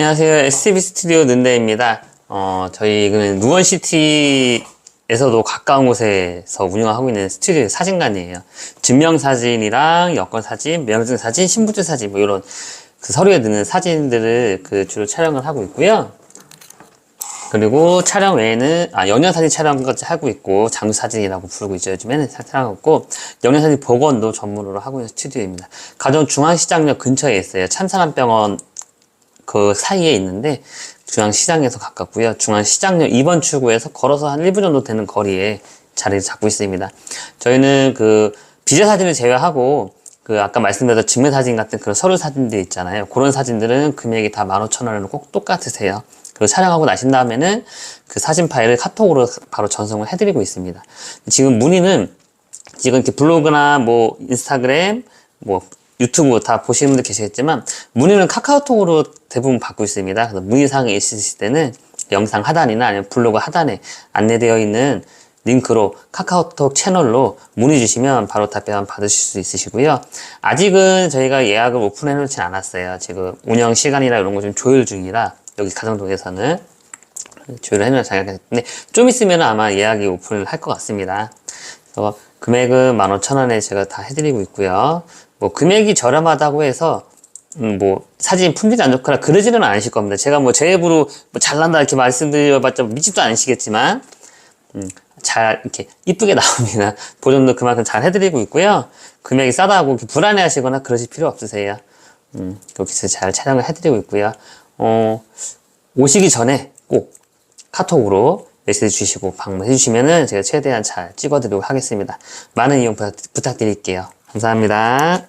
안녕하세요. STV 스튜디오 는데입니다. 어, 저희는 누원시티에서도 가까운 곳에서 운영하고 있는 스튜디오 사진관이에요. 증명사진이랑 여권사진, 면허증 사진, 신분증 사진, 뭐 이런 그 서류에 드는 사진들을 그 주로 촬영을 하고 있고요. 그리고 촬영 외에는 아 연예사진 촬영까지 하고 있고 장사진이라고 부르고 있죠 요즘에는 촬영하고 있고 연예사진 복원도 전문으로 하고 있는 스튜디오입니다 가정 중앙시장역 근처에 있어요 참사랑병원 그 사이에 있는데 중앙시장에서 가깝고요. 중앙시장역 2번 출구에서 걸어서 한 1분 정도 되는 거리에 자리를 잡고 있습니다. 저희는 그 비제 사진을 제외하고 그 아까 말씀드렸던 증명 사진 같은 그런 서류 사진들 있잖아요. 그런 사진들은 금액이 다 15,000원은 꼭 똑같으세요. 그리고 촬영하고 나신 다음에는 그 사진 파일을 카톡으로 바로 전송을 해드리고 있습니다. 지금 문의는 지금 이렇게 블로그나 뭐 인스타그램, 뭐 유튜브 다 보시는 분들 계시겠지만 문의는 카카오톡으로 대부분 받고 있습니다. 그래서 문의사항이 있으실 때는 영상 하단이나 아니면 블로그 하단에 안내되어 있는 링크로 카카오톡 채널로 문의 주시면 바로 답변 받으실 수 있으시고요. 아직은 저희가 예약을 오픈해 놓진 않았어요. 지금 운영 시간이나 이런 거 좀 조율 중이라 여기 가정동에서는 조율을 해놓은 있는데 좀 있으면 아마 예약이 오픈을 할 것 같습니다. 그래서 금액은 15,000원에 제가 다 해드리고 있고요. 뭐 금액이 저렴하다고 해서 음, 뭐 사진 품질이 안 좋거나 그러지는 않으실 겁니다. 제가 뭐 제 입으로 뭐 잘난다 이렇게 말씀드려봤자 믿지도 않으시겠지만 음, 잘 이렇게 이쁘게 나옵니다. 보존도 그만큼 잘 해드리고 있고요. 금액이 싸다고 불안해하시거나 그러실 필요 없으세요. 음, 여기서 잘 촬영을 해드리고 있고요. 어, 오시기 전에 꼭 카톡으로 메시지 주시고 방문해 주시면은 제가 최대한 잘 찍어드리도록 하겠습니다. 많은 이용 부탁, 부탁드릴게요. 감사합니다.